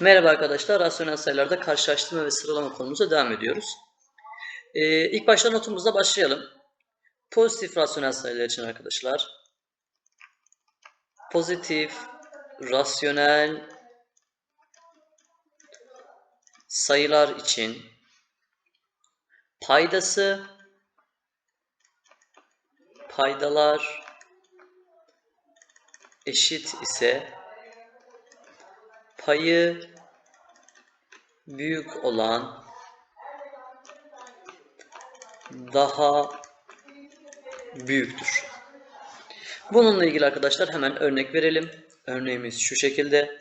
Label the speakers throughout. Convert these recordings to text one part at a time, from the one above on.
Speaker 1: Merhaba arkadaşlar, rasyonel sayılarda karşılaştırma ve sıralama konumuza devam ediyoruz. Ee, ilk başta notumuzla başlayalım. Pozitif rasyonel sayılar için arkadaşlar. Pozitif, rasyonel sayılar için paydası, paydalar eşit ise payı büyük olan daha büyüktür. Bununla ilgili arkadaşlar hemen örnek verelim. Örneğimiz şu şekilde.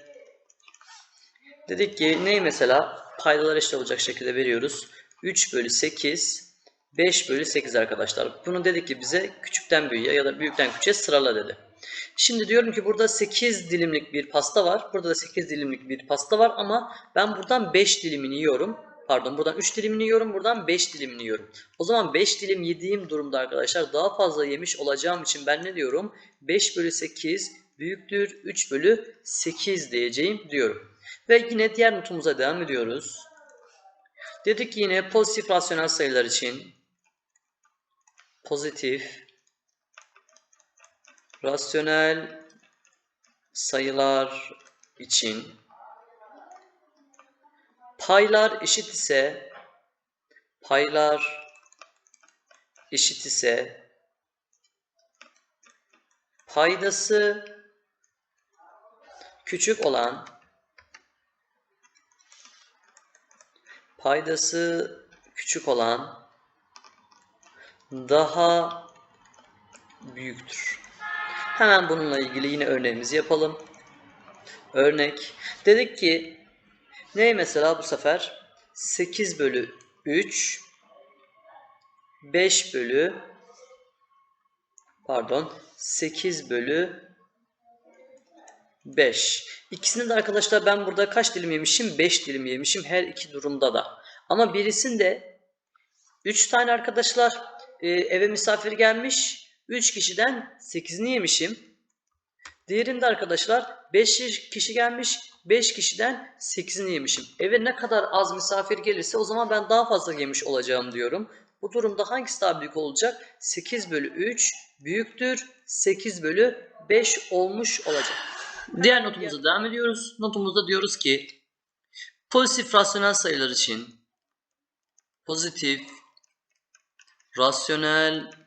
Speaker 1: Dedik ki neyi mesela paydalar eşit olacak şekilde veriyoruz. 3 bölü 8 5 bölü 8 arkadaşlar. Bunu dedik ki bize küçükten büyüğe ya da büyükten küçüğe sırala dedi. Şimdi diyorum ki burada 8 dilimlik bir pasta var. Burada da 8 dilimlik bir pasta var ama ben buradan 5 dilimini yiyorum. Pardon buradan 3 dilimini yiyorum. Buradan 5 dilimini yiyorum. O zaman 5 dilim yediğim durumda arkadaşlar daha fazla yemiş olacağım için ben ne diyorum? 5 bölü 8 büyüktür 3 bölü 8 diyeceğim diyorum. Ve yine diğer notumuza devam ediyoruz. Dedik ki yine pozitif rasyonel sayılar için pozitif rasyonel sayılar için paylar eşit ise paylar eşit ise paydası küçük olan paydası küçük olan daha büyüktür. Hemen bununla ilgili yine örneğimizi yapalım. Örnek. Dedik ki ne mesela bu sefer 8 bölü 3 5 bölü pardon 8 bölü 5. İkisini de arkadaşlar ben burada kaç dilim yemişim? 5 dilim yemişim her iki durumda da. Ama birisinde 3 tane arkadaşlar e, eve misafir gelmiş. 3 kişiden 8'ini yemişim. Diğerinde arkadaşlar 5 kişi gelmiş. 5 kişiden 8'ini yemişim. Eve ne kadar az misafir gelirse o zaman ben daha fazla yemiş olacağım diyorum. Bu durumda hangisi daha büyük olacak? 8 bölü 3 büyüktür. 8 bölü 5 olmuş olacak. Diğer notumuza devam ediyoruz. Notumuzda diyoruz ki pozitif rasyonel sayılar için pozitif rasyonel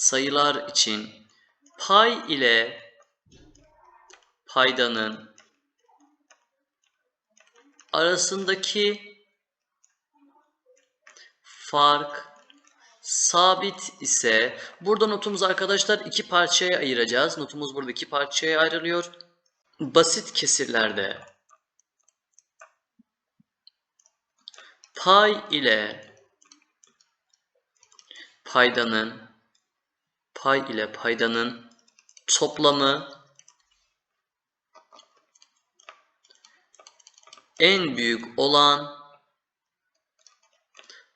Speaker 1: sayılar için pay ile paydanın arasındaki fark sabit ise burada notumuzu arkadaşlar iki parçaya ayıracağız. Notumuz burada iki parçaya ayrılıyor. Basit kesirlerde pay ile paydanın pay ile paydanın toplamı en büyük olan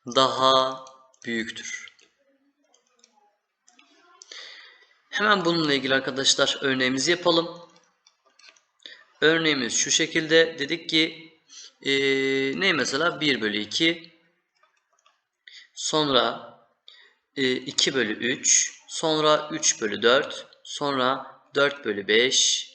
Speaker 1: daha büyüktür. Hemen bununla ilgili arkadaşlar örneğimizi yapalım. Örneğimiz şu şekilde dedik ki ee, ne mesela 1 bölü 2 sonra e, 2 bölü 3 sonra 3 bölü 4 sonra 4 bölü 5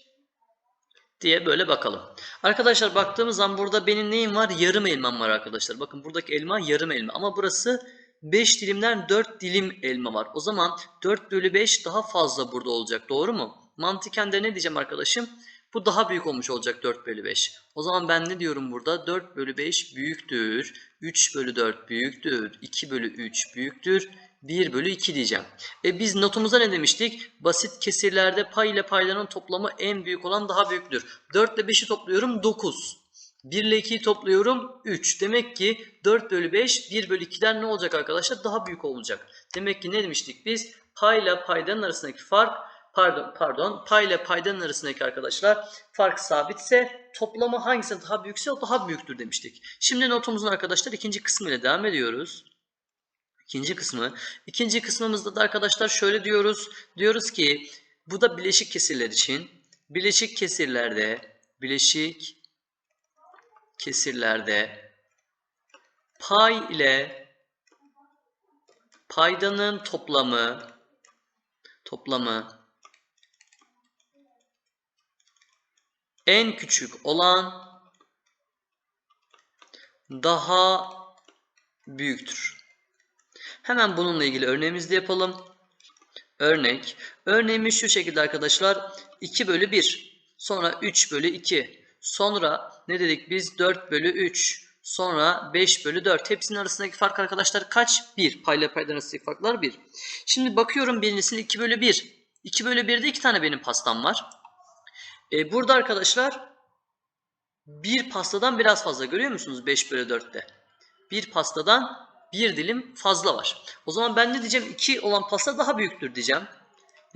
Speaker 1: diye böyle bakalım. Arkadaşlar baktığımız zaman burada benim neyim var? Yarım elmam var arkadaşlar. Bakın buradaki elma yarım elma ama burası 5 dilimden 4 dilim elma var. O zaman 4 bölü 5 daha fazla burada olacak. Doğru mu? Mantıken de ne diyeceğim arkadaşım? Bu daha büyük olmuş olacak 4 bölü 5. O zaman ben ne diyorum burada? 4 bölü 5 büyüktür. 3 bölü 4 büyüktür. 2 bölü 3 büyüktür. 1 bölü 2 diyeceğim. E biz notumuza ne demiştik? Basit kesirlerde pay ile payların toplamı en büyük olan daha büyüktür. 4 ile 5'i topluyorum 9. 1 ile 2'yi topluyorum 3. Demek ki 4 bölü 5 1 bölü 2'den ne olacak arkadaşlar? Daha büyük olacak. Demek ki ne demiştik biz? Pay ile paydanın arasındaki fark pardon pardon pay ile paydanın arasındaki arkadaşlar fark sabitse toplamı hangisi daha büyükse o daha büyüktür demiştik. Şimdi notumuzun arkadaşlar ikinci kısmı ile devam ediyoruz. İkinci kısmı. İkinci kısmımızda da arkadaşlar şöyle diyoruz. Diyoruz ki bu da bileşik kesirler için. Bileşik kesirlerde bileşik kesirlerde pay ile paydanın toplamı toplamı en küçük olan daha büyüktür. Hemen bununla ilgili örneğimizi de yapalım. Örnek. Örneğimiz şu şekilde arkadaşlar. 2 bölü 1. Sonra 3 bölü 2. Sonra ne dedik biz? 4 bölü 3. Sonra 5 bölü 4. Hepsinin arasındaki fark arkadaşlar kaç? 1. Payla paydan arasındaki farklar 1. Şimdi bakıyorum birincisinde 2 bölü 1. 2 bölü 1'de 2 tane benim pastam var. E, burada arkadaşlar bir pastadan biraz fazla görüyor musunuz 5 bölü 4'te? Bir pastadan bir dilim fazla var. O zaman ben ne diyeceğim? 2 olan pasta daha büyüktür diyeceğim.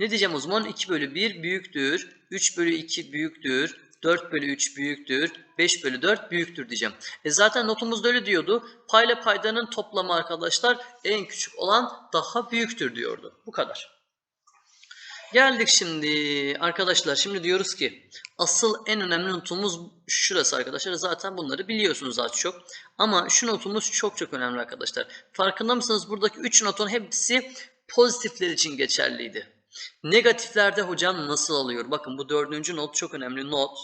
Speaker 1: Ne diyeceğim o zaman? 2 bölü 1 büyüktür. 3 bölü 2 büyüktür. 4 bölü 3 büyüktür. 5 bölü 4 büyüktür diyeceğim. E zaten notumuzda öyle diyordu. Payla paydanın toplamı arkadaşlar en küçük olan daha büyüktür diyordu. Bu kadar. Geldik şimdi arkadaşlar. Şimdi diyoruz ki asıl en önemli notumuz şurası arkadaşlar. Zaten bunları biliyorsunuz az çok. Ama şu notumuz çok çok önemli arkadaşlar. Farkında mısınız? Buradaki 3 notun hepsi pozitifler için geçerliydi. Negatiflerde hocam nasıl alıyor? Bakın bu dördüncü not çok önemli not.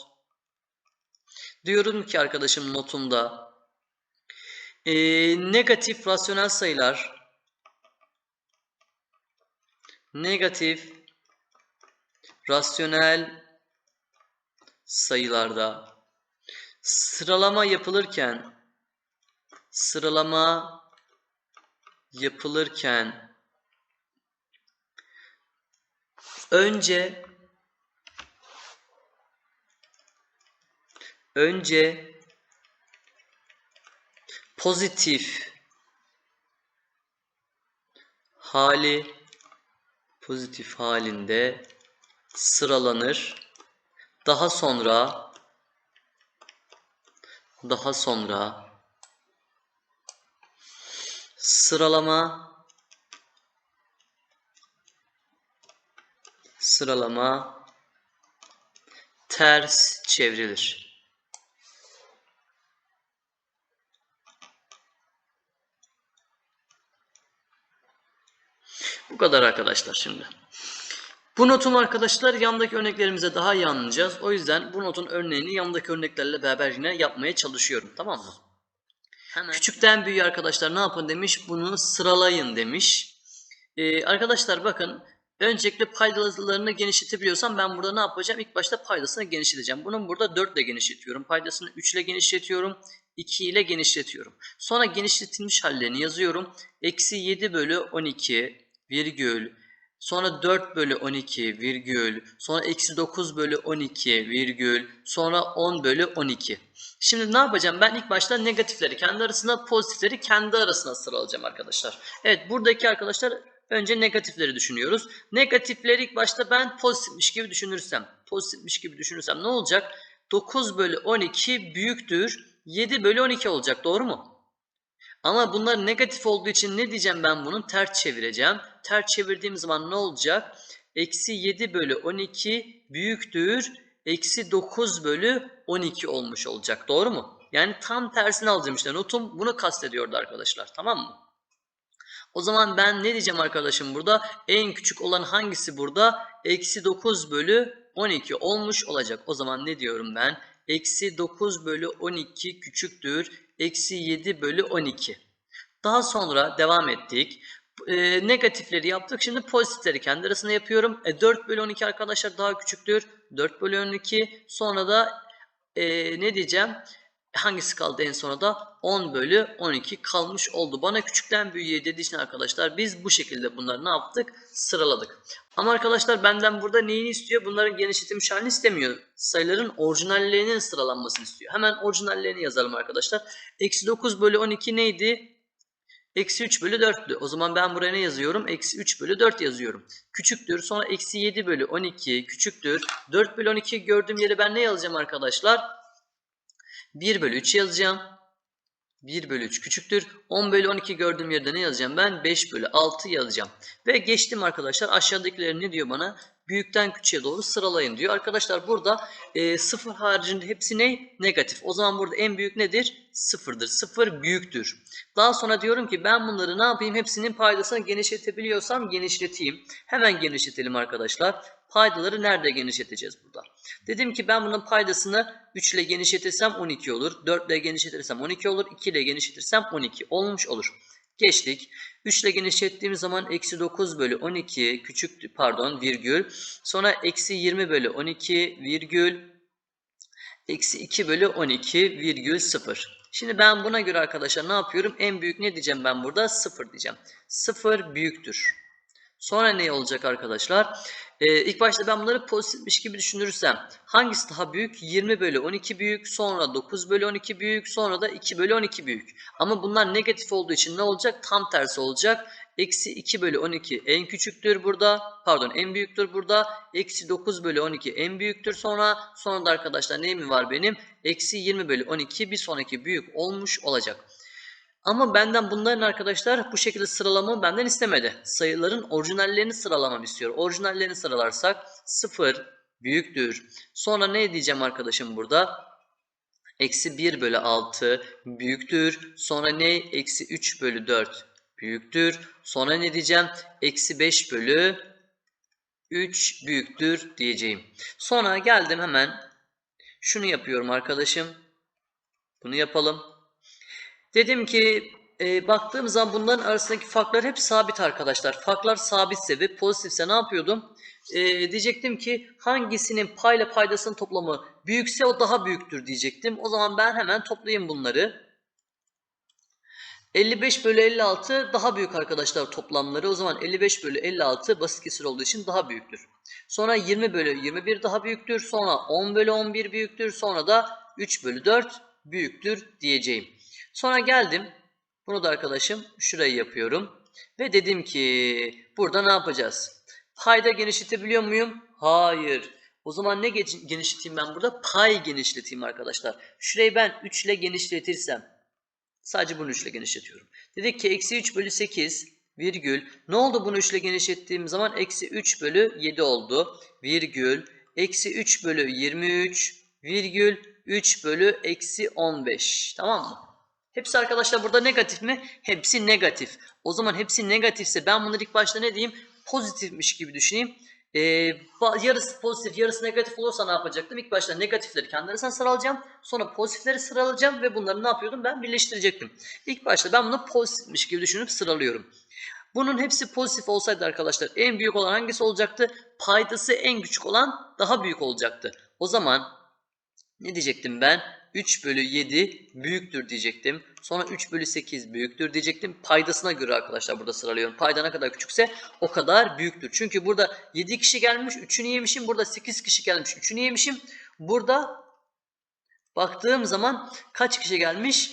Speaker 1: Diyorum ki arkadaşım notumda e, negatif rasyonel sayılar negatif rasyonel sayılarda sıralama yapılırken sıralama yapılırken önce önce pozitif hali pozitif halinde sıralanır. Daha sonra daha sonra sıralama sıralama ters çevrilir. Bu kadar arkadaşlar şimdi. Bu notum arkadaşlar yandaki örneklerimize daha iyi anlayacağız. O yüzden bu notun örneğini yandaki örneklerle beraber yine yapmaya çalışıyorum. Tamam mı? Hemen. Küçükten büyüğe arkadaşlar ne yapın demiş? Bunu sıralayın demiş. Ee, arkadaşlar bakın öncelikle paydalarını genişletebiliyorsam ben burada ne yapacağım? İlk başta paydasını genişleteceğim. Bunun burada 4 ile genişletiyorum. Paydasını 3 ile genişletiyorum. 2 ile genişletiyorum. Sonra genişletilmiş hallerini yazıyorum. Eksi 7 bölü 12 virgül Sonra 4 bölü 12 virgül. Sonra eksi 9 bölü 12 virgül. Sonra 10 bölü 12. Şimdi ne yapacağım? Ben ilk başta negatifleri kendi arasına, pozitifleri kendi arasına sıralayacağım arkadaşlar. Evet buradaki arkadaşlar önce negatifleri düşünüyoruz. Negatifleri ilk başta ben pozitifmiş gibi düşünürsem, pozitifmiş gibi düşünürsem ne olacak? 9 bölü 12 büyüktür. 7 bölü 12 olacak doğru mu? Ama bunlar negatif olduğu için ne diyeceğim ben bunun? Ters çevireceğim. Ters çevirdiğim zaman ne olacak? Eksi 7 bölü 12 büyüktür. Eksi 9 bölü 12 olmuş olacak. Doğru mu? Yani tam tersini alacağım işte. Notum bunu kastediyordu arkadaşlar. Tamam mı? O zaman ben ne diyeceğim arkadaşım burada? En küçük olan hangisi burada? Eksi 9 bölü 12 olmuş olacak. O zaman ne diyorum ben? Eksi 9 bölü 12 küçüktür eksi 7 bölü 12. Daha sonra devam ettik. E, negatifleri yaptık. Şimdi pozitifleri kendi arasında yapıyorum. E, 4 bölü 12 arkadaşlar daha küçüktür. 4 bölü 12. Sonra da e, ne diyeceğim? Hangisi kaldı en sona da? 10 bölü 12 kalmış oldu. Bana küçükten büyüğe dediği için arkadaşlar biz bu şekilde bunları ne yaptık? Sıraladık. Ama arkadaşlar benden burada neyini istiyor? Bunların genişletilmiş halini istemiyor. Sayıların orijinallerinin sıralanmasını istiyor. Hemen orijinallerini yazalım arkadaşlar. Eksi 9 bölü 12 neydi? Eksi 3 bölü 4'tü. O zaman ben buraya ne yazıyorum? Eksi 3 bölü 4 yazıyorum. Küçüktür. Sonra eksi 7 bölü 12 küçüktür. 4 bölü 12 gördüğüm yere ben ne yazacağım arkadaşlar? 1 bölü 3 yazacağım. 1 bölü 3 küçüktür. 10 bölü 12 gördüğüm yerde ne yazacağım ben? 5 bölü 6 yazacağım. Ve geçtim arkadaşlar. Aşağıdakiler ne diyor bana? Büyükten küçüğe doğru sıralayın diyor. Arkadaşlar burada e, sıfır haricinde hepsi ne? Negatif. O zaman burada en büyük nedir? Sıfırdır. Sıfır büyüktür. Daha sonra diyorum ki ben bunları ne yapayım? Hepsinin paydasını genişletebiliyorsam genişleteyim. Hemen genişletelim arkadaşlar. Paydaları nerede genişleteceğiz burada? Dedim ki ben bunun paydasını 3 ile genişletirsem 12 olur. 4 ile genişletirsem 12 olur. 2 ile genişletirsem 12 olmuş olur. Geçtik. 3 ile genişlettiğimiz zaman eksi 9 bölü 12 küçük pardon virgül. Sonra eksi 20 bölü 12 virgül. Eksi 2 bölü 12 virgül 0. Şimdi ben buna göre arkadaşlar ne yapıyorum? En büyük ne diyeceğim ben burada? 0 diyeceğim. 0 büyüktür. Sonra ne olacak arkadaşlar? Ee, ilk başta ben bunları pozitifmiş gibi düşünürsem hangisi daha büyük? 20 bölü 12 büyük, sonra 9 bölü 12 büyük, sonra da 2 bölü 12 büyük. Ama bunlar negatif olduğu için ne olacak? Tam tersi olacak. Eksi 2 bölü 12 en küçüktür burada. Pardon en büyüktür burada. Eksi 9 bölü 12 en büyüktür sonra. Sonra da arkadaşlar neyim var benim? Eksi 20 bölü 12 bir sonraki büyük olmuş olacak. Ama benden bunların arkadaşlar bu şekilde sıralamamı benden istemedi. Sayıların orijinallerini sıralamam istiyor. Orijinallerini sıralarsak 0 büyüktür. Sonra ne diyeceğim arkadaşım burada? Eksi 1 bölü 6 büyüktür. Sonra ne? Eksi 3 bölü 4 büyüktür. Sonra ne diyeceğim? Eksi 5 bölü 3 büyüktür diyeceğim. Sonra geldim hemen şunu yapıyorum arkadaşım. Bunu yapalım. Dedim ki e, baktığım zaman bunların arasındaki farklar hep sabit arkadaşlar. Farklar sabitse ve pozitifse ne yapıyordum? E, diyecektim ki hangisinin payla paydasının toplamı büyükse o daha büyüktür diyecektim. O zaman ben hemen toplayayım bunları. 55 bölü 56 daha büyük arkadaşlar toplamları. O zaman 55 bölü 56 basit kesir olduğu için daha büyüktür. Sonra 20 bölü 21 daha büyüktür. Sonra 10 bölü 11 büyüktür. Sonra da 3 bölü 4 büyüktür diyeceğim. Sonra geldim. Bunu da arkadaşım şurayı yapıyorum. Ve dedim ki burada ne yapacağız? Payda genişletebiliyor muyum? Hayır. O zaman ne genişleteyim ben burada? Pay genişleteyim arkadaşlar. Şurayı ben 3 ile genişletirsem. Sadece bunu 3 ile genişletiyorum. Dedik ki eksi 3 bölü 8 virgül. Ne oldu bunu 3 ile genişlettiğim zaman? Eksi 3 bölü 7 oldu. Virgül. Eksi 3 bölü 23 virgül 3 bölü eksi 15. Tamam mı? Hepsi arkadaşlar burada negatif mi? Hepsi negatif. O zaman hepsi negatifse ben bunları ilk başta ne diyeyim? Pozitifmiş gibi düşüneyim. Ee, yarısı pozitif yarısı negatif olursa ne yapacaktım? İlk başta negatifleri kendi arasına sıralayacağım. Sonra pozitifleri sıralayacağım ve bunları ne yapıyordum? Ben birleştirecektim. İlk başta ben bunu pozitifmiş gibi düşünüp sıralıyorum. Bunun hepsi pozitif olsaydı arkadaşlar en büyük olan hangisi olacaktı? Paydası en küçük olan daha büyük olacaktı. O zaman ne diyecektim ben? 3 bölü 7 büyüktür diyecektim. Sonra 3 bölü 8 büyüktür diyecektim. Paydasına göre arkadaşlar burada sıralıyorum. Payda ne kadar küçükse o kadar büyüktür. Çünkü burada 7 kişi gelmiş 3'ünü yemişim. Burada 8 kişi gelmiş 3'ünü yemişim. Burada baktığım zaman kaç kişi gelmiş?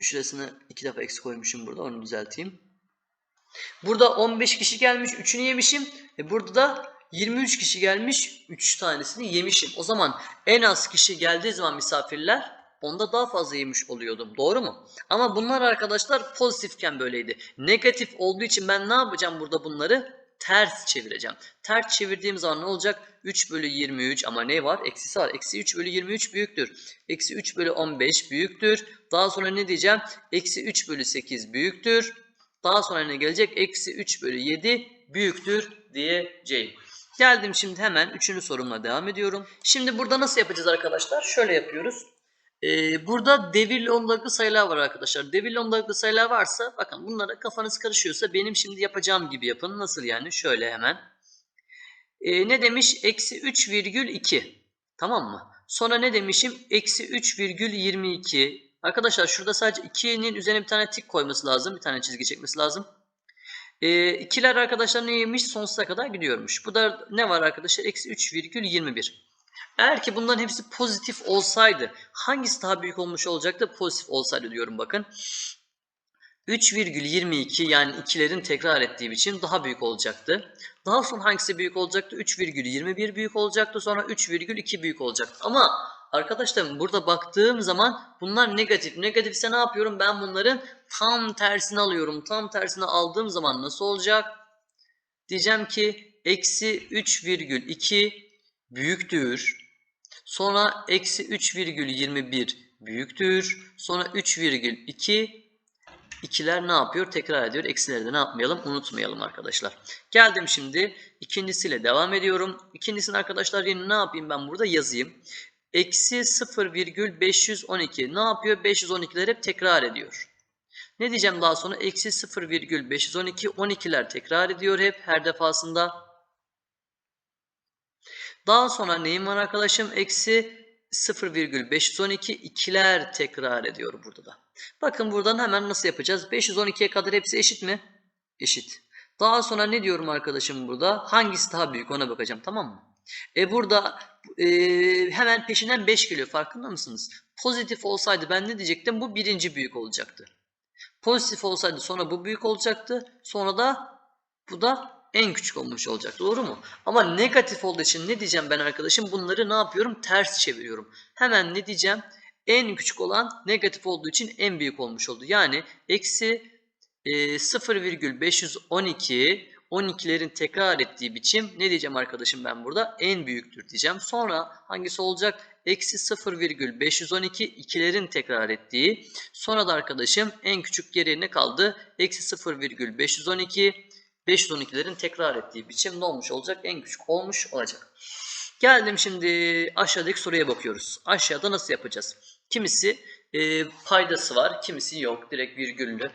Speaker 1: Şurasını iki defa eksik koymuşum burada onu düzelteyim. Burada 15 kişi gelmiş 3'ünü yemişim. E burada da 23 kişi gelmiş 3 tanesini yemişim. O zaman en az kişi geldiği zaman misafirler onda daha fazla yemiş oluyordum. Doğru mu? Ama bunlar arkadaşlar pozitifken böyleydi. Negatif olduğu için ben ne yapacağım burada bunları? Ters çevireceğim. Ters çevirdiğim zaman ne olacak? 3 bölü 23 ama ne var? Eksisi var. Eksi 3 bölü 23 büyüktür. Eksi 3 bölü 15 büyüktür. Daha sonra ne diyeceğim? Eksi 3 bölü 8 büyüktür. Daha sonra ne gelecek? Eksi 3 bölü 7 büyüktür diyeceğim. Geldim şimdi hemen üçüncü sorumla devam ediyorum. Şimdi burada nasıl yapacağız arkadaşlar? Şöyle yapıyoruz. Ee, burada devirli ondalıklı sayılar var arkadaşlar. Devirli ondalıklı sayılar varsa bakın bunlara kafanız karışıyorsa benim şimdi yapacağım gibi yapın. Nasıl yani? Şöyle hemen. Ee, ne demiş? Eksi 3 virgül 2. Tamam mı? Sonra ne demişim? Eksi 3 virgül 22. Arkadaşlar şurada sadece 2'nin üzerine bir tane tik koyması lazım. Bir tane çizgi çekmesi lazım. E, ikiler arkadaşlar neymiş? Sonsuza kadar gidiyormuş. Bu da ne var arkadaşlar? Eksi 3,21. Eğer ki bunların hepsi pozitif olsaydı hangisi daha büyük olmuş olacaktı? Pozitif olsaydı diyorum bakın. 3,22 yani ikilerin tekrar ettiği biçim daha büyük olacaktı. Daha sonra hangisi büyük olacaktı? 3,21 büyük olacaktı. Sonra 3,2 büyük olacaktı. Ama Arkadaşlar burada baktığım zaman bunlar negatif. Negatifse ne yapıyorum? Ben bunların tam tersini alıyorum. Tam tersini aldığım zaman nasıl olacak? Diyeceğim ki eksi 3,2 büyüktür. Sonra eksi 3,21 büyüktür. Sonra 3,2 ikiler ne yapıyor? Tekrar ediyor. Eksileri de ne yapmayalım? Unutmayalım arkadaşlar. Geldim şimdi ikincisiyle devam ediyorum. İkincisini arkadaşlar yine ne yapayım ben burada yazayım. Eksi 0,512 ne yapıyor? 512'ler hep tekrar ediyor. Ne diyeceğim daha sonra? Eksi 0,512 12'ler tekrar ediyor hep her defasında. Daha sonra neyim var arkadaşım? Eksi 0,512 ikiler tekrar ediyor burada da. Bakın buradan hemen nasıl yapacağız? 512'ye kadar hepsi eşit mi? Eşit. Daha sonra ne diyorum arkadaşım burada? Hangisi daha büyük ona bakacağım tamam mı? E burada e, hemen peşinden 5 geliyor farkında mısınız? Pozitif olsaydı ben ne diyecektim? Bu birinci büyük olacaktı. Pozitif olsaydı sonra bu büyük olacaktı. Sonra da bu da en küçük olmuş olacak. Doğru mu? Ama negatif olduğu için ne diyeceğim ben arkadaşım? Bunları ne yapıyorum? Ters çeviriyorum. Hemen ne diyeceğim? En küçük olan negatif olduğu için en büyük olmuş oldu. Yani eksi e, 0,512 12'lerin tekrar ettiği biçim ne diyeceğim arkadaşım ben burada? En büyüktür diyeceğim. Sonra hangisi olacak? Eksi 0,512 ikilerin tekrar ettiği. Sonra da arkadaşım en küçük geriye ne kaldı? Eksi 0,512 512'lerin tekrar ettiği biçim ne olmuş olacak? En küçük olmuş olacak. Geldim şimdi aşağıdaki soruya bakıyoruz. Aşağıda nasıl yapacağız? Kimisi e, paydası var, kimisi yok. Direkt virgüllü.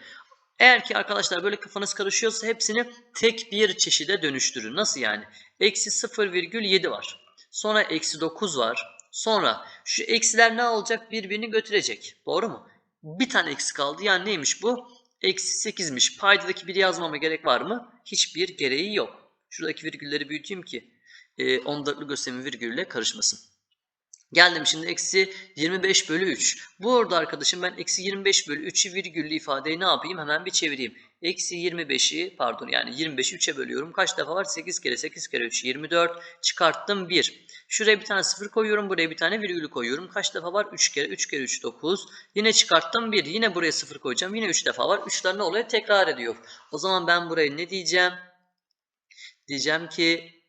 Speaker 1: Eğer ki arkadaşlar böyle kafanız karışıyorsa hepsini tek bir çeşide dönüştürün. Nasıl yani? Eksi 0,7 var. Sonra eksi 9 var. Sonra şu eksiler ne olacak? Birbirini götürecek. Doğru mu? Bir tane eksi kaldı. Yani neymiş bu? Eksi 8'miş. Paydadaki biri yazmama gerek var mı? Hiçbir gereği yok. Şuradaki virgülleri büyüteyim ki e, 14'lü gösterimi virgülle karışmasın. Geldim şimdi eksi 25 bölü 3. Bu arada arkadaşım ben eksi 25 bölü 3'ü virgüllü ifadeyi ne yapayım? Hemen bir çevireyim. Eksi 25'i pardon yani 25'i 3'e bölüyorum. Kaç defa var? 8 kere 8 kere 3 24. Çıkarttım 1. Şuraya bir tane 0 koyuyorum. Buraya bir tane virgülü koyuyorum. Kaç defa var? 3 kere 3 kere 3 9. Yine çıkarttım 1. Yine buraya 0 koyacağım. Yine 3 defa var. 3'ler ne oluyor? Tekrar ediyor. O zaman ben buraya ne diyeceğim? Diyeceğim ki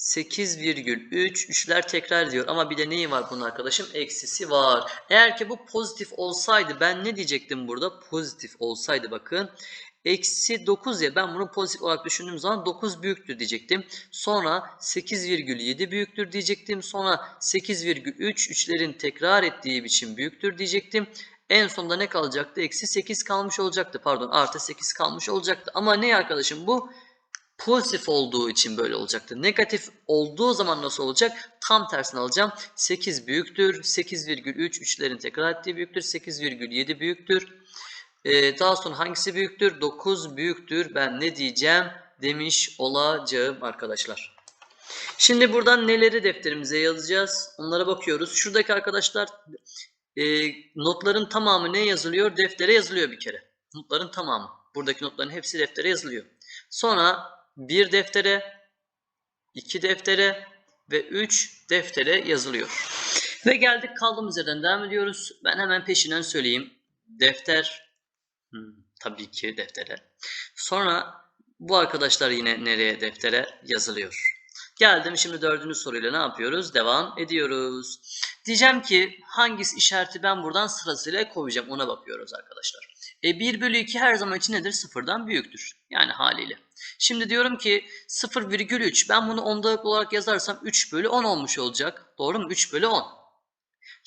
Speaker 1: 8,3 üçler tekrar ediyor ama bir de neyi var bunun arkadaşım? Eksisi var. Eğer ki bu pozitif olsaydı ben ne diyecektim burada? Pozitif olsaydı bakın. Eksi 9 ya ben bunu pozitif olarak düşündüğüm zaman 9 büyüktür diyecektim. Sonra 8,7 büyüktür diyecektim. Sonra 8,3 üçlerin tekrar ettiği biçim büyüktür diyecektim. En sonunda ne kalacaktı? Eksi 8 kalmış olacaktı. Pardon artı 8 kalmış olacaktı. Ama ne arkadaşım bu? Pozitif olduğu için böyle olacaktı. Negatif olduğu zaman nasıl olacak? Tam tersini alacağım. 8 büyüktür. 8,3 üçlerin tekrar ettiği büyüktür. 8,7 büyüktür. Ee, daha sonra hangisi büyüktür? 9 büyüktür. Ben ne diyeceğim? Demiş olacağım arkadaşlar. Şimdi buradan neleri defterimize yazacağız? Onlara bakıyoruz. Şuradaki arkadaşlar e, notların tamamı ne yazılıyor? Deftere yazılıyor bir kere. Notların tamamı. Buradaki notların hepsi deftere yazılıyor. Sonra bir deftere, iki deftere ve üç deftere yazılıyor. Ve geldik kaldığımız yerden devam ediyoruz. Ben hemen peşinden söyleyeyim. Defter, hmm, tabii ki deftere. Sonra bu arkadaşlar yine nereye deftere yazılıyor. Geldim şimdi dördüncü soruyla ne yapıyoruz? Devam ediyoruz. Diyeceğim ki hangisi işareti ben buradan sırasıyla koyacağım ona bakıyoruz arkadaşlar. E 1 bölü 2 her zaman için nedir? Sıfırdan büyüktür. Yani haliyle. Şimdi diyorum ki 0,3 ben bunu ondalık olarak yazarsam 3 bölü 10 olmuş olacak. Doğru mu? 3 bölü 10.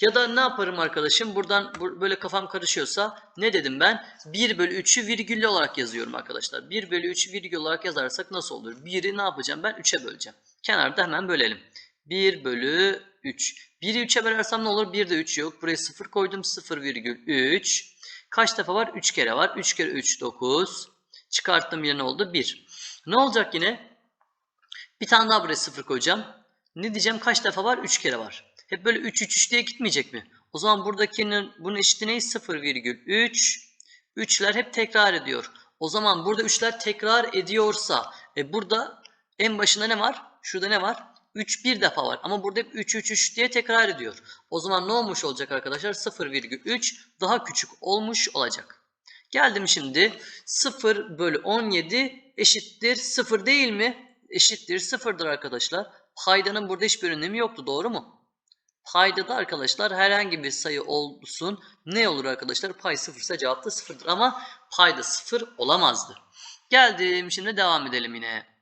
Speaker 1: Ya da ne yaparım arkadaşım? Buradan böyle kafam karışıyorsa ne dedim ben? 1 bölü 3'ü virgüllü olarak yazıyorum arkadaşlar. 1 bölü 3'ü virgül olarak yazarsak nasıl olur? 1'i ne yapacağım ben? 3'e böleceğim. Kenarda hemen bölelim. 1 bölü 3. 1'i 3'e bölersem ne olur? 1 de 3 yok. Buraya 0 koydum. 0,3. Kaç defa var? 3 kere var. 3 kere 3 9. Çıkarttım yine ne oldu? 1. Ne olacak yine? Bir tane daha buraya 0 koyacağım. Ne diyeceğim? Kaç defa var? 3 kere var. Hep böyle 3 3 3 diye gitmeyecek mi? O zaman buradakinin bunun eşiti ne? 0,3. 3'ler hep tekrar ediyor. O zaman burada 3'ler tekrar ediyorsa e burada en başında ne var? Şurada ne var? 3 bir defa var. Ama burada hep 3 3 3 diye tekrar ediyor. O zaman ne olmuş olacak arkadaşlar? 0,3 daha küçük olmuş olacak. Geldim şimdi 0 bölü 17 eşittir 0 değil mi? eşittir sıfırdır arkadaşlar. Paydanın burada hiçbir önemi yoktu doğru mu? Paydada arkadaşlar herhangi bir sayı olsun ne olur arkadaşlar? Pay sıfırsa cevap da sıfırdır ama payda sıfır olamazdı. Geldim şimdi devam edelim yine.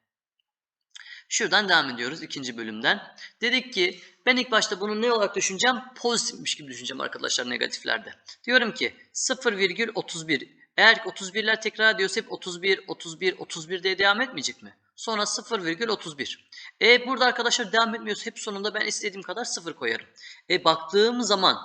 Speaker 1: Şuradan devam ediyoruz ikinci bölümden. Dedik ki ben ilk başta bunu ne olarak düşüneceğim? Pozitifmiş gibi düşüneceğim arkadaşlar negatiflerde. Diyorum ki 0,31 eğer ki 31'ler tekrar ediyorsa hep 31, 31, 31 diye devam etmeyecek mi? Sonra 0,31. E burada arkadaşlar devam etmiyorsa hep sonunda ben istediğim kadar 0 koyarım. E baktığım zaman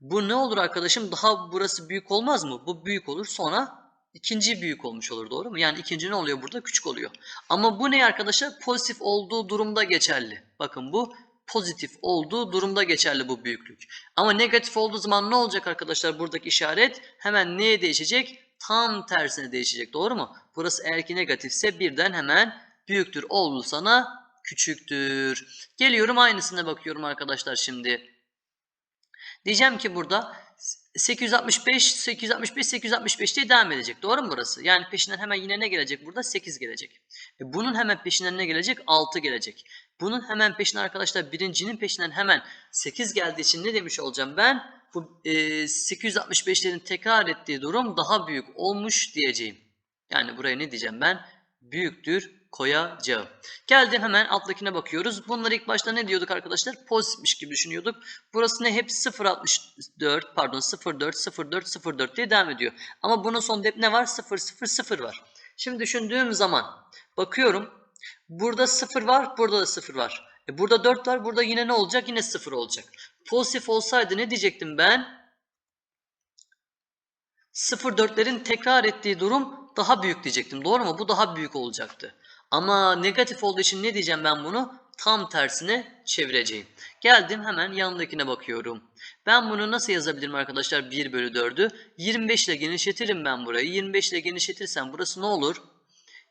Speaker 1: bu ne olur arkadaşım? Daha burası büyük olmaz mı? Bu büyük olur sonra ikinci büyük olmuş olur doğru mu? Yani ikinci ne oluyor burada? Küçük oluyor. Ama bu ne arkadaşlar? Pozitif olduğu durumda geçerli. Bakın bu pozitif olduğu durumda geçerli bu büyüklük. Ama negatif olduğu zaman ne olacak arkadaşlar buradaki işaret? Hemen neye değişecek? Tam tersine değişecek doğru mu? Burası eğer ki negatifse birden hemen büyüktür oldu sana küçüktür. Geliyorum aynısına bakıyorum arkadaşlar şimdi. Diyeceğim ki burada 865, 865, 865 diye devam edecek. Doğru mu burası? Yani peşinden hemen yine ne gelecek burada? 8 gelecek. E bunun hemen peşinden ne gelecek? 6 gelecek. Bunun hemen peşinden arkadaşlar birincinin peşinden hemen 8 geldiği için ne demiş olacağım ben? Bu e, 865'lerin tekrar ettiği durum daha büyük olmuş diyeceğim. Yani buraya ne diyeceğim ben? Büyüktür koyacağım. Geldim hemen alttakine bakıyoruz. Bunları ilk başta ne diyorduk arkadaşlar? Pozitifmiş gibi düşünüyorduk. Burası ne? Hep 0.64 pardon 04 04 04 diye devam ediyor. Ama bunun sonunda hep ne var? 0 0 0 var. Şimdi düşündüğüm zaman bakıyorum. Burada 0 var, burada da 0 var. E burada 4 var, burada yine ne olacak? Yine 0 olacak. Pozitif olsaydı ne diyecektim ben? 0.4'lerin tekrar ettiği durum daha büyük diyecektim. Doğru mu? Bu daha büyük olacaktı. Ama negatif olduğu için ne diyeceğim ben bunu? Tam tersine çevireceğim. Geldim hemen yanındakine bakıyorum. Ben bunu nasıl yazabilirim arkadaşlar 1 bölü 4'ü? 25 ile genişletirim ben burayı. 25 ile genişletirsem burası ne olur?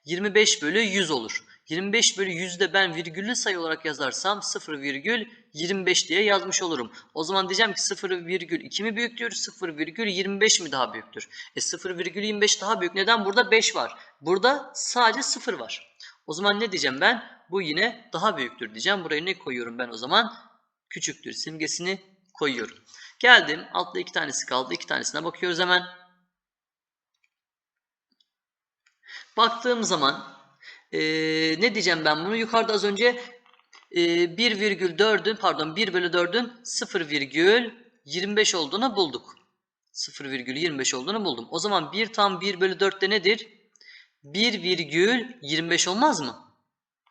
Speaker 1: 25 bölü 100 olur. 25 bölü 100'de ben virgüllü sayı olarak yazarsam 0,25 diye yazmış olurum. O zaman diyeceğim ki 0,2 mi büyüktür 0,25 mi daha büyüktür? E 0,25 daha büyük. Neden? Burada 5 var. Burada sadece 0 var. O zaman ne diyeceğim ben? Bu yine daha büyüktür diyeceğim. Buraya ne koyuyorum ben o zaman? Küçüktür simgesini koyuyorum. Geldim. Altta iki tanesi kaldı. İki tanesine bakıyoruz hemen. Baktığım zaman ee, ne diyeceğim ben bunu? Yukarıda az önce e, 1,4'ün pardon 1 bölü 4'ün 0,25 olduğunu bulduk. 0,25 olduğunu buldum. O zaman 1 tam 1 bölü 4'te nedir? 1,25 olmaz mı?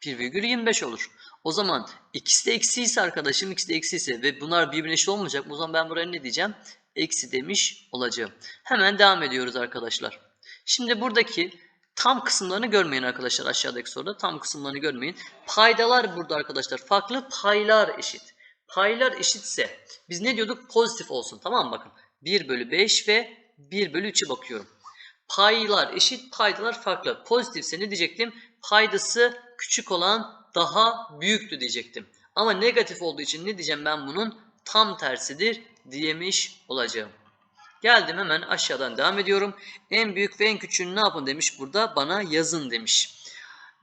Speaker 1: 1,25 olur. O zaman ikisi de eksi ise arkadaşım ikisi de eksi ise ve bunlar birbirine eşit olmayacak. O zaman ben buraya ne diyeceğim? Eksi demiş olacağım. Hemen devam ediyoruz arkadaşlar. Şimdi buradaki tam kısımlarını görmeyin arkadaşlar aşağıdaki soruda. Tam kısımlarını görmeyin. Paydalar burada arkadaşlar farklı. Paylar eşit. Paylar eşitse biz ne diyorduk? Pozitif olsun. Tamam mı? Bakın 1 bölü 5 ve 1 bölü 3'e bakıyorum. Paylar eşit, paydalar farklı. Pozitifse ne diyecektim? Paydası küçük olan daha büyüktü diyecektim. Ama negatif olduğu için ne diyeceğim ben bunun tam tersidir diyemiş olacağım. Geldim hemen aşağıdan devam ediyorum. En büyük ve en küçüğünü ne yapın demiş burada bana yazın demiş.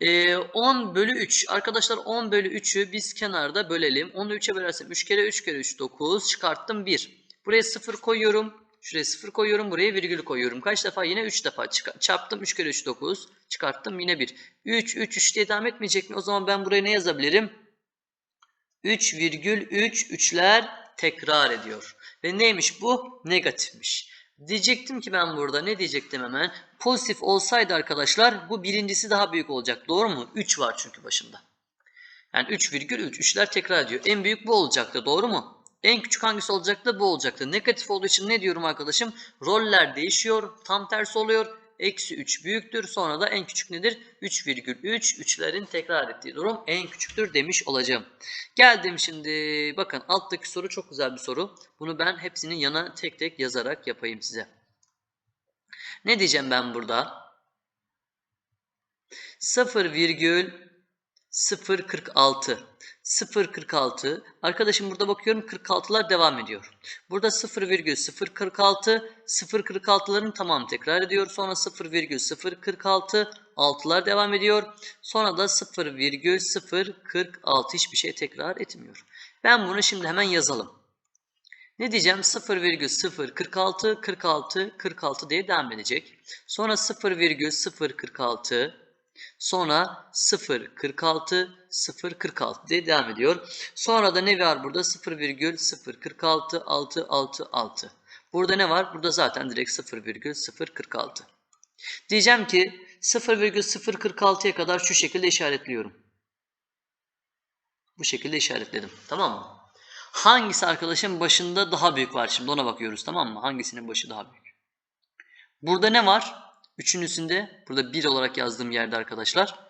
Speaker 1: Ee, 10 bölü 3 arkadaşlar 10 bölü 3'ü biz kenarda bölelim. 10'u 3'e bölersem 3 kere 3 kere 3 9 çıkarttım 1. Buraya 0 koyuyorum. Şuraya 0 koyuyorum. Buraya virgül koyuyorum. Kaç defa? Yine 3 defa çarptım. 3 kere 3 9. Çıkarttım yine 1. 3 3 3 diye devam etmeyecek mi? O zaman ben buraya ne yazabilirim? 3 virgül 3 3'ler tekrar ediyor. Ve neymiş bu? Negatifmiş. Diyecektim ki ben burada ne diyecektim hemen? Pozitif olsaydı arkadaşlar bu birincisi daha büyük olacak. Doğru mu? 3 var çünkü başında. Yani 3,3 3'ler tekrar ediyor. En büyük bu olacaktı. Doğru mu? En küçük hangisi olacaktı? Bu olacaktı. Negatif olduğu için ne diyorum arkadaşım? Roller değişiyor. Tam tersi oluyor. Eksi 3 büyüktür. Sonra da en küçük nedir? 3,3. 3'lerin tekrar ettiği durum en küçüktür demiş olacağım. Geldim şimdi. Bakın alttaki soru çok güzel bir soru. Bunu ben hepsinin yana tek tek yazarak yapayım size. Ne diyeceğim ben burada? 0,046 0,46. Arkadaşım burada bakıyorum 46'lar devam ediyor. Burada 0,046. 0,46'ların tamamı tekrar ediyor. Sonra 0,046. 6'lar devam ediyor. Sonra da 0,046 hiçbir şey tekrar etmiyor. Ben bunu şimdi hemen yazalım. Ne diyeceğim? 0,046, 46, 46 diye devam edecek. Sonra 0,046, sonra 0,46, 0,46 diye devam ediyor. Sonra da ne var burada? 0,046, 6, 6, 6. Burada ne var? Burada zaten direkt 0,046. Diyeceğim ki 0,046'ya kadar şu şekilde işaretliyorum. Bu şekilde işaretledim. Tamam mı? Hangisi arkadaşın başında daha büyük var şimdi ona bakıyoruz tamam mı? Hangisinin başı daha büyük? Burada ne var? Üçün üstünde burada 1 olarak yazdığım yerde arkadaşlar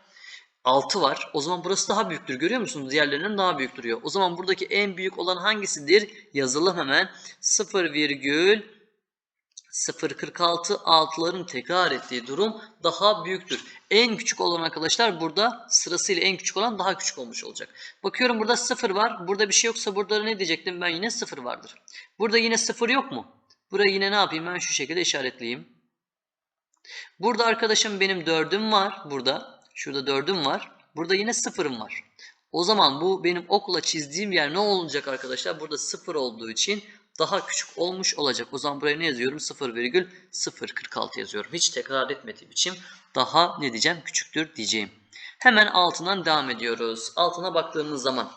Speaker 1: 6 var. O zaman burası daha büyüktür. Görüyor musunuz? Diğerlerinden daha büyük duruyor. O zaman buradaki en büyük olan hangisidir? Yazalım hemen. 0,046 altıların tekrar ettiği durum daha büyüktür. En küçük olan arkadaşlar burada sırasıyla en küçük olan daha küçük olmuş olacak. Bakıyorum burada 0 var. Burada bir şey yoksa burada ne diyecektim? Ben yine 0 vardır. Burada yine 0 yok mu? Buraya yine ne yapayım? Ben şu şekilde işaretleyeyim. Burada arkadaşım benim 4'üm var. Burada. Şurada 4'üm var. Burada yine 0'ım var. O zaman bu benim okula çizdiğim yer ne olacak arkadaşlar? Burada 0 olduğu için daha küçük olmuş olacak. O zaman buraya ne yazıyorum? 0,046 yazıyorum. Hiç tekrar etmediğim için daha ne diyeceğim? Küçüktür diyeceğim. Hemen altından devam ediyoruz. Altına baktığımız zaman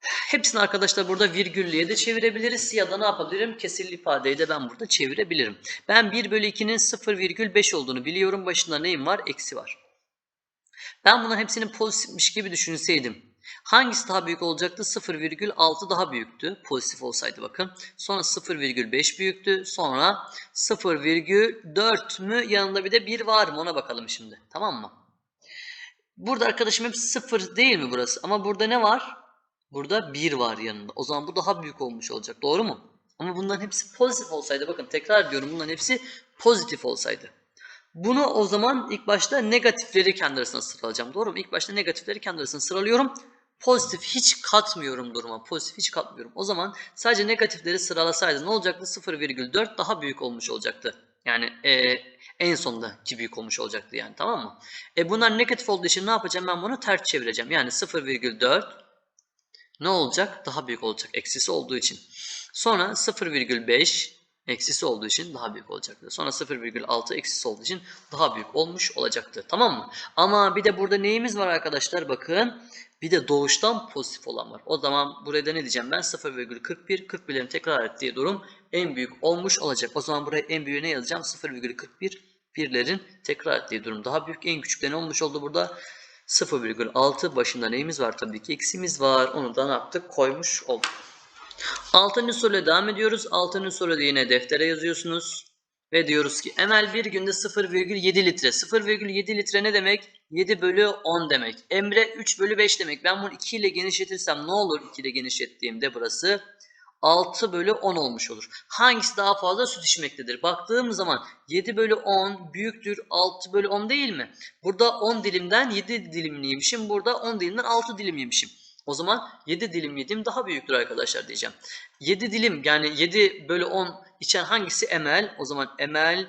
Speaker 1: hepsini arkadaşlar burada virgüllüye de çevirebiliriz ya da ne yapabilirim? Kesirli ifadeyi de ben burada çevirebilirim. Ben 1 bölü 2'nin 0,5 olduğunu biliyorum. Başında neyim var? Eksi var. Ben bunların hepsini pozitifmiş gibi düşünseydim Hangisi daha büyük olacaktı? 0,6 daha büyüktü. Pozitif olsaydı bakın. Sonra 0,5 büyüktü. Sonra 0,4 mü? Yanında bir de 1 var mı? Ona bakalım şimdi. Tamam mı? Burada arkadaşım hep 0 değil mi burası? Ama burada ne var? Burada 1 var yanında. O zaman bu daha büyük olmuş olacak. Doğru mu? Ama bunların hepsi pozitif olsaydı. Bakın tekrar diyorum bunların hepsi pozitif olsaydı. Bunu o zaman ilk başta negatifleri kendi arasına sıralayacağım. Doğru mu? İlk başta negatifleri kendi arasına sıralıyorum. Pozitif hiç katmıyorum duruma. Pozitif hiç katmıyorum. O zaman sadece negatifleri sıralasaydı ne olacaktı? 0,4 daha büyük olmuş olacaktı. Yani e, en sondaki büyük olmuş olacaktı yani tamam mı? E bunlar negatif olduğu için ne yapacağım? Ben bunu ters çevireceğim. Yani 0,4 ne olacak? Daha büyük olacak. Eksisi olduğu için. Sonra 0,5 eksisi olduğu için daha büyük olacaktı. Sonra 0,6 eksisi olduğu için daha büyük olmuş olacaktı. Tamam mı? Ama bir de burada neyimiz var arkadaşlar? Bakın bir de doğuştan pozitif olan var. O zaman burada ne diyeceğim ben? 0,41 41'lerin tekrar ettiği durum en büyük olmuş olacak. O zaman buraya en büyüğü ne yazacağım? 0,41 birlerin tekrar ettiği durum daha büyük. En küçükte ne olmuş oldu burada? 0,6 başında neyimiz var? Tabii ki eksimiz var. Onu da ne yaptık? Koymuş olduk. Altıncı soruyla devam ediyoruz. Altıncı soruda yine deftere yazıyorsunuz. Ve diyoruz ki Emel bir günde 0,7 litre. 0,7 litre ne demek? 7 bölü 10 demek. Emre 3 bölü 5 demek. Ben bunu 2 ile genişletirsem ne olur 2 ile genişlettiğimde burası? 6 bölü 10 olmuş olur. Hangisi daha fazla süt içmektedir? Baktığım zaman 7 bölü 10 büyüktür 6 bölü 10 değil mi? Burada 10 dilimden 7 dilim yemişim. Burada 10 dilimden 6 dilim yemişim. O zaman 7 dilim yedim daha büyüktür arkadaşlar diyeceğim. 7 dilim yani 7 bölü 10 içen hangisi Emel? O zaman Emel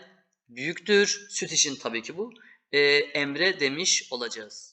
Speaker 1: büyüktür. Süt için tabii ki bu. Ee, Emre demiş olacağız.